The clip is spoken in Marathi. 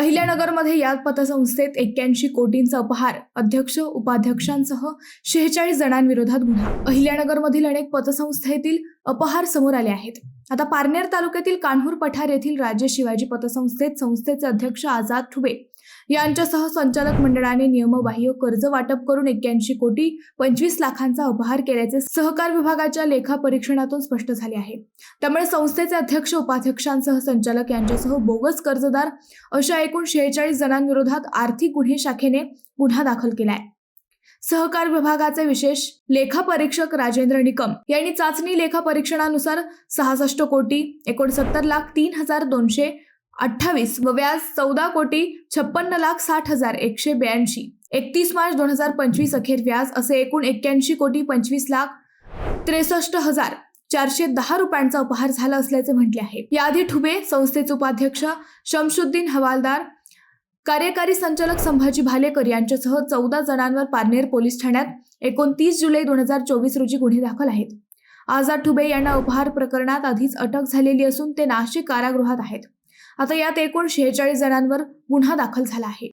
अहिल्यानगरमध्ये या पतसंस्थेत एक्क्याऐंशी कोटींचा अपहार अध्यक्ष उपाध्यक्षांसह शेहेचाळीस जणांविरोधात गुन्हा. अहिल्यानगरमधील अनेक पतसंस्थेतील अपहार समोर आले आहेत. आता पारनेर तालुक्यातील कान्हूर पठार येथील राज्य शिवाजी पतसंस्थेत संस्थेचे अध्यक्ष आझाद ठुबे यांच्यासह संचालक मंडळाने नियमबाह्य कर्ज वाटप करून एक्क्याऐंशी कोटी पंचवीस लाखांचा अपहार केल्याचे सहकार विभागाच्या लेखा परीक्षणातून स्पष्ट झाले आहे. त्यामुळे संस्थेचे अध्यक्ष उपाध्यक्षांसह संचालक यांच्यासह बोगस कर्जदार अशा एकूण शेहेचाळीस जणांविरोधात आर्थिक गुन्हे शाखेने गुन्हा दाखल केला आहे सहकार विभागाचे विशेष लेखापरीक्षक राजेंद्र निकम यांनी चाचणी लेखापरीक्षणानुसार सहासष्ट कोटी एकोणसत्तर लाख तीन हजार दोनशे अठ्ठावीस व व्याज चौदा कोटी छप्पन्न लाख साठ हजार एकशे ब्याऐंशी. एकतीस मार्च दोन हजार पंचवीस अखेर व्याज असे एकूण एक्क्याऐंशी कोटी पंचवीस लाख त्रेसष्ट हजार चारशे दहा रुपयांचा उपहार झाला असल्याचे म्हटले आहे. याआधी ठुबे संस्थेचे उपाध्यक्ष शमशुद्दीन हवालदार कार्यकारी संचालक संभाजी भालेकर यांच्यासह चौदा जणांवर पारनेर पोलीस ठाण्यात एकोणतीस जुलै दोन हजार चोवीस रोजी गुन्हे दाखल आहेत. आझाद ठुबे यांना उपहार प्रकरणात आधीच अटक झालेली असून ते नाशिक कारागृहात आहेत. आता यात एकूण शेहेचाळीस जणांवर गुन्हा दाखल झाला आहे.